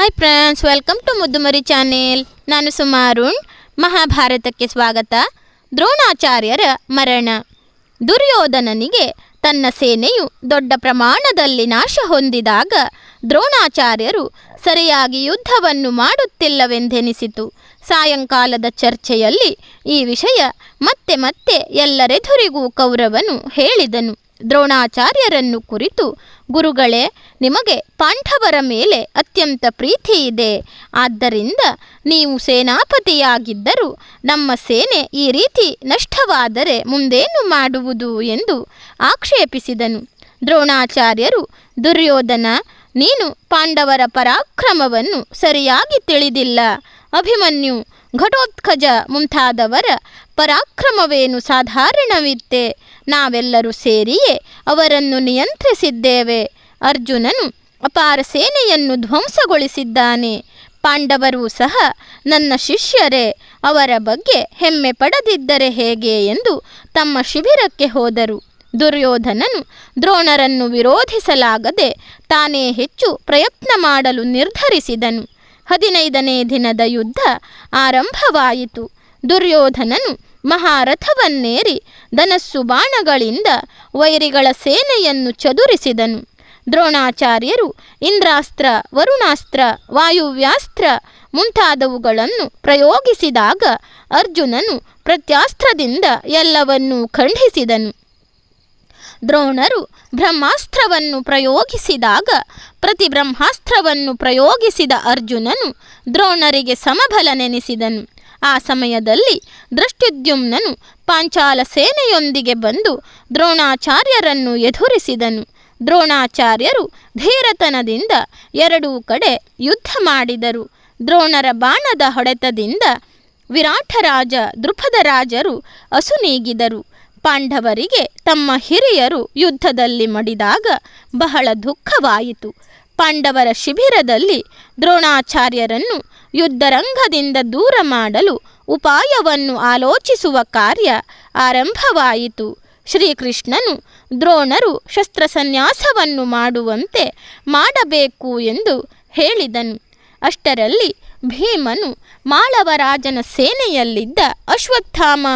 Hi friends welcome to ಮುದ್ದುಮರಿ channel ನಾನು ಸುಮಾರುಣ್ ಮಹಾಭಾರತಕ್ಕೆ ಸ್ವಾಗತ. ದ್ರೋಣಾಚಾರ್ಯರ ಮರಣ. ದುರ್ಯೋಧನನಿಗೆ ತನ್ನ ಸೇನೆಯು ದೊಡ್ಡ ಪ್ರಮಾಣದಲ್ಲಿ ನಾಶ ಹೊಂದಿದಾಗ ದ್ರೋಣಾಚಾರ್ಯರು ಸರಿಯಾಗಿ ಯುದ್ಧವನ್ನು ಮಾಡುತ್ತಿಲ್ಲವೆಂದೆನಿಸಿತು. ಸಾಯಂಕಾಲದ ಚರ್ಚೆಯಲ್ಲಿ ಈ ವಿಷಯ ಮತ್ತೆ ಮತ್ತೆ ಎಲ್ಲರೆದುರಿಗೂ ಕೌರವನು ಹೇಳಿದನು. ದ್ರೋಣಾಚಾರ್ಯರನ್ನು ಕುರಿತು, ಗುರುಗಳೇ, ನಿಮಗೆ ಪಾಂಡವರ ಮೇಲೆ ಅತ್ಯಂತ ಪ್ರೀತಿ ಇದೆ. ಆದ್ದರಿಂದ ನೀವು ಸೇನಾಪತಿಯಾಗಿದ್ದರೂ ನಮ್ಮ ಸೇನೆ ಈ ರೀತಿ ನಷ್ಟವಾದರೆ ಮುಂದೇನು ಮಾಡುವುದು? ಎಂದು ಆಕ್ಷೇಪಿಸಿದನು. ದ್ರೋಣಾಚಾರ್ಯರು, ದುರ್ಯೋಧನ, ನೀನು ಪಾಂಡವರ ಪರಾಕ್ರಮವನ್ನು ಸರಿಯಾಗಿ ತಿಳಿದಿಲ್ಲ. ಅಭಿಮನ್ಯು, ಘಟೋತ್ಕಜ ಮುಂತಾದವರ ಪರಾಕ್ರಮವೇನು ಸಾಧಾರಣವಿತ್ತೆ? ನಾವೆಲ್ಲರೂ ಸೇರಿಯೇ ಅವರನ್ನು ನಿಯಂತ್ರಿಸಿದ್ದೇವೆ. ಅರ್ಜುನನು ಅಪಾರ ಸೇನೆಯನ್ನು ಧ್ವಂಸಗೊಳಿಸಿದ್ದಾನೆ. ಪಾಂಡವರೂ ಸಹ ನನ್ನ ಶಿಷ್ಯರೇ, ಅವರ ಬಗ್ಗೆ ಹೆಮ್ಮೆ ಪಡದಿದ್ದರೆ ಹೇಗೆ ಎಂದು ತಮ್ಮ ಶಿಬಿರಕ್ಕೆ ಹೋದರು. ದುರ್ಯೋಧನನು ದ್ರೋಣರನ್ನು ವಿರೋಧಿಸಲಾಗದೆ ತಾನೇ ಹೆಚ್ಚು ಪ್ರಯತ್ನ ಮಾಡಲು ನಿರ್ಧರಿಸಿದನು. ಹದಿನೈದನೇ ದಿನದ ಯುದ್ಧ ಆರಂಭವಾಯಿತು. ದುರ್ಯೋಧನನು ಮಹಾರಥವನ್ನೇರಿ ಧನಸ್ಸು ಬಾಣಗಳಿಂದ ವೈರಿಗಳ ಸೇನೆಯನ್ನು ಚದುರಿಸಿದನು. ದ್ರೋಣಾಚಾರ್ಯರು ಇಂದ್ರಾಸ್ತ್ರ, ವರುಣಾಸ್ತ್ರ, ವಾಯುವ್ಯಾಸ್ತ್ರ ಮುಂತಾದವುಗಳನ್ನು ಪ್ರಯೋಗಿಸಿದಾಗ ಅರ್ಜುನನು ಪ್ರತ್ಯಾಸ್ತ್ರದಿಂದ ಎಲ್ಲವನ್ನೂ ಖಂಡಿಸಿದನು. ದ್ರೋಣರು ಬ್ರಹ್ಮಾಸ್ತ್ರವನ್ನು ಪ್ರಯೋಗಿಸಿದಾಗ ಪ್ರತಿ ಬ್ರಹ್ಮಾಸ್ತ್ರವನ್ನು ಪ್ರಯೋಗಿಸಿದ ಅರ್ಜುನನು ದ್ರೋಣರಿಗೆ ಸಮಬಲ ನೆನೆಸಿದನು ಆ ಸಮಯದಲ್ಲಿ ದೃಷ್ಟಿದ್ಯುಮ್ನನು ಪಾಂಚಾಲ ಸೇನೆಯೊಂದಿಗೆ ಬಂದು ದ್ರೋಣಾಚಾರ್ಯರನ್ನು ಎದುರಿಸಿದನು. ದ್ರೋಣಾಚಾರ್ಯರು ಧೀರತನದಿಂದ ಎರಡೂ ಕಡೆ ಯುದ್ಧ ಮಾಡಿದರು. ದ್ರೋಣರ ಬಾಣದ ಹೊಡೆತದಿಂದ ವಿರಾಟರಾಜ ದೃಪದ ರಾಜರು ಅಸುನೀಗಿದರು ಪಾಂಡವರಿಗೆ ತಮ್ಮ ಹಿರಿಯರು ಯುದ್ಧದಲ್ಲಿ ಮಡಿದಾಗ ಬಹಳ ದುಃಖವಾಯಿತು. ಪಾಂಡವರ ಶಿಬಿರದಲ್ಲಿ ದ್ರೋಣಾಚಾರ್ಯರನ್ನು ಯುದ್ಧರಂಗದಿಂದ ದೂರ ಮಾಡಲು ಉಪಾಯವನ್ನು ಆಲೋಚಿಸುವ ಕಾರ್ಯ ಆರಂಭವಾಯಿತು. ಶ್ರೀಕೃಷ್ಣನು ದ್ರೋಣರು ಶಸ್ತ್ರಸನ್ಯಾಸವನ್ನು ಮಾಡುವಂತೆ ಮಾಡಬೇಕು ಎಂದು ಹೇಳಿದನು. ಅಷ್ಟರಲ್ಲಿ ಭೀಮನು ಮಾಳವರಾಜನ ಸೇನೆಯಲ್ಲಿದ್ದ ಅಶ್ವತ್ಥಾಮ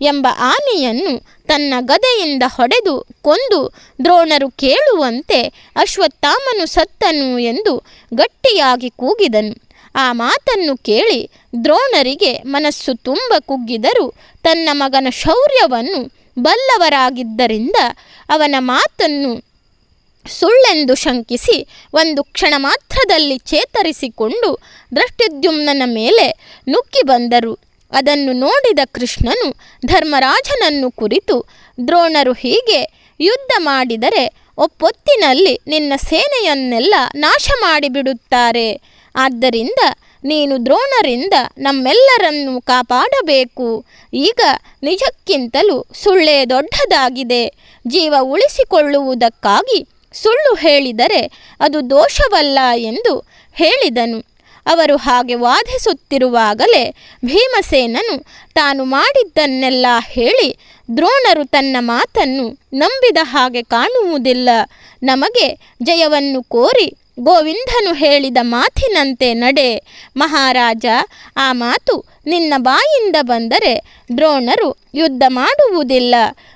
ಎಂಬ ಆನೆಯನ್ನು ತನ್ನ ಗದೆಯಿಂದ ಹೊಡೆದು ಕೊಂದು ದ್ರೋಣರು ಕೇಳುವಂತೆ ಅಶ್ವತ್ಥಾಮನು ಸತ್ತನು ಎಂದು ಗಟ್ಟಿಯಾಗಿ ಕೂಗಿದನು. ಆ ಮಾತನ್ನು ಕೇಳಿ ದ್ರೋಣರಿಗೆ ಮನಸ್ಸು ತುಂಬ ಕುಗ್ಗಿದರೂ ತನ್ನ ಮಗನ ಶೌರ್ಯವನ್ನು ಬಲ್ಲವರಾಗಿದ್ದರಿಂದ ಅವನ ಮಾತನ್ನು ಸುಳ್ಳೆಂದು ಶಂಕಿಸಿ ಒಂದು ಕ್ಷಣ ಮಾತ್ರದಲ್ಲಿ ಚೇತರಿಸಿಕೊಂಡು ದೃಷ್ಟಿದ್ಯುಮ್ನ ಮೇಲೆ ನುಗ್ಗಿ ಬಂದರು. ಅದನ್ನು ನೋಡಿದ ಕೃಷ್ಣನು ಧರ್ಮರಾಜನನ್ನು ಕುರಿತು, ದ್ರೋಣರು ಹೀಗೆ ಯುದ್ಧ ಮಾಡಿದರೆ ಒಪ್ಪೊತ್ತಿನಲ್ಲಿ ನಿನ್ನ ಸೇನೆಯನ್ನೆಲ್ಲ ನಾಶ ಮಾಡಿಬಿಡುತ್ತಾರೆ ಆದ್ದರಿಂದ ನೀನು ದ್ರೋಣರಿಂದ ನಮ್ಮೆಲ್ಲರನ್ನು ಕಾಪಾಡಬೇಕು. ಈಗ ನಿಜಕ್ಕಿಂತಲೂ ಸುಳ್ಳೇ ದೊಡ್ಡದಾಗಿದೆ. ಜೀವ ಉಳಿಸಿಕೊಳ್ಳುವುದಕ್ಕಾಗಿ ಸುಳ್ಳು ಹೇಳಿದರೆ ಅದು ದೋಷವಲ್ಲ ಎಂದು ಹೇಳಿದನು. ಅವರು ಹಾಗೆ ವಾದಿಸುತ್ತಿರುವಾಗಲೇ ಭೀಮಸೇನನು, ತಾನು ಮಾಡಿದ್ದನ್ನೆಲ್ಲ ಹೇಳಿ ದ್ರೋಣರು ತನ್ನ ಮಾತನ್ನು ನಂಬಿದ ಹಾಗೆ ಕಾಣುವುದಿಲ್ಲ. ನಮಗೆ ಜಯವನ್ನು ಕೋರಿ ಗೋವಿಂದನು ಹೇಳಿದ ಮಾತಿನಂತೆ ನಡೆ. ಮಹಾರಾಜ, ಆ ಮಾತು ನಿನ್ನ ಬಾಯಿಂದ ಬಂದರೆ ದ್ರೋಣರು ಯುದ್ಧ ಮಾಡುವುದಿಲ್ಲ.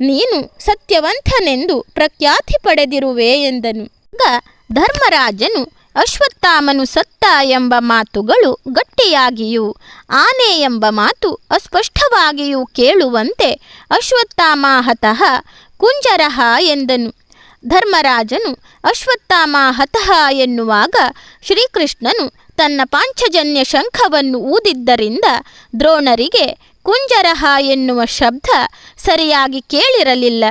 ನೀನು ಸತ್ಯವಂತನೆಂದು ಪ್ರಖ್ಯಾತಿ ಪಡೆದಿರುವೆ ಎಂದನು. ಆಗ ಧರ್ಮರಾಜನು ಅಶ್ವತ್ಥಾಮನು ಸತ್ತ ಎಂಬ ಮಾತುಗಳು ಗಟ್ಟಿಯಾಗಿಯೂ, ಆನೆ ಎಂಬ ಮಾತು ಅಸ್ಪಷ್ಟವಾಗಿಯೂ ಕೇಳುವಂತೆ ಅಶ್ವತ್ಥಾಮ ಹತಃ, ಕುಂಜರಹ ಎಂದನು. ಧರ್ಮರಾಜನು ಅಶ್ವತ್ಥಾಮ ಹತಃ ಎನ್ನುವಾಗ ಶ್ರೀಕೃಷ್ಣನು ತನ್ನ ಪಾಂಚಜನ್ಯ ಶಂಖವನ್ನು ಊದಿದ್ದರಿಂದ ದ್ರೋಣರಿಗೆ ಕುಂಜರಹ ಎನ್ನುವ ಶಬ್ದ ಸರಿಯಾಗಿ ಕೇಳಿರಲಿಲ್ಲ.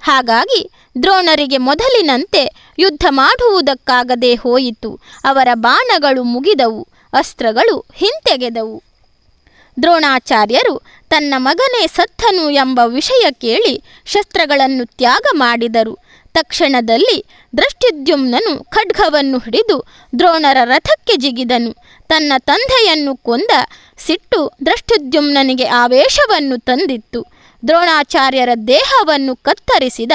ಹಾಗಾಗಿ ದ್ರೋಣರಿಗೆ ಮೊದಲಿನಂತೆ ಯುದ್ಧ ಮಾಡುವುದಕ್ಕಾಗದೆ ಹೋಯಿತು. ಅವರ ಬಾಣಗಳು ಮುಗಿದವು, ಅಸ್ತ್ರಗಳು ಹಿಂತೆಗೆದವು. ದ್ರೋಣಾಚಾರ್ಯರು ತನ್ನ ಮಗನೇ ಸತ್ತನು ಎಂಬ ವಿಷಯ ಕೇಳಿ ಶಸ್ತ್ರಗಳನ್ನು ತ್ಯಾಗ ಮಾಡಿದರು. ತಕ್ಷಣದಲ್ಲಿ ದೃಷ್ಟಿದ್ಯುಮ್ನನು ಖಡ್ಗವನ್ನು ಹಿಡಿದು ದ್ರೋಣರ ರಥಕ್ಕೆ ಜಿಗಿದನು. ತನ್ನ ತಂದೆಯನ್ನು ಕೊಂದ ಸಿಟ್ಟು ದೃಷ್ಟಿದ್ಯುಮ್ನನಿಗೆ ಆವೇಶವನ್ನು ತಂದಿತ್ತು. ದ್ರೋಣಾಚಾರ್ಯರ ದೇಹವನ್ನು ಕತ್ತರಿಸಿದ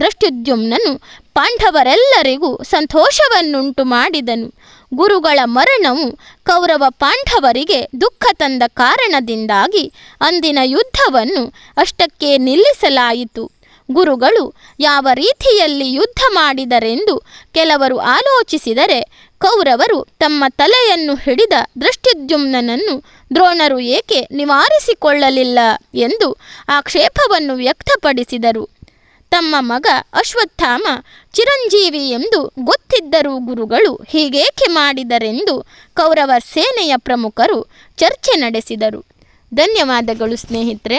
ದೃಷ್ಟಿದ್ಯುಮ್ನನು ಪಾಂಡವರೆಲ್ಲರಿಗೂ ಸಂತೋಷವನ್ನುಂಟು ಮಾಡಿದನು. ಗುರುಗಳ ಮರಣವು ಕೌರವ ಪಾಂಡವರಿಗೆ ದುಃಖ ತಂದ ಕಾರಣದಿಂದಾಗಿ ಅಂದಿನ ಯುದ್ಧವನ್ನು ಅಷ್ಟಕ್ಕೆ ನಿಲ್ಲಿಸಲಾಯಿತು. ಗುರುಗಳು ಯಾವ ರೀತಿಯಲ್ಲಿ ಯುದ್ಧ ಮಾಡಿದರೆಂದು ಕೆಲವರು ಆಲೋಚಿಸಿದರೆ ಕೌರವರು ತಮ್ಮ ತಲೆಯನ್ನು ಹಿಡಿದ ದೃಷ್ಟಿದ್ಯುಮ್ನನನ್ನು ದ್ರೋಣರು ಏಕೆ ನಿವಾರಿಸಿಕೊಳ್ಳಲಿಲ್ಲ ಎಂದು ಆಕ್ಷೇಪವನ್ನು ವ್ಯಕ್ತಪಡಿಸಿದರು. ತಮ್ಮ ಮಗ ಅಶ್ವತ್ಥಾಮ ಚಿರಂಜೀವಿ ಎಂದು ಗೊತ್ತಿದ್ದರೂ ಗುರುಗಳು ಹೀಗೇಕೆ ಮಾಡಿದರೆಂದು ಕೌರವ ಸೇನೆಯ ಪ್ರಮುಖರು ಚರ್ಚೆ ನಡೆಸಿದರು. ಧನ್ಯವಾದಗಳು ಸ್ನೇಹಿತರೆ.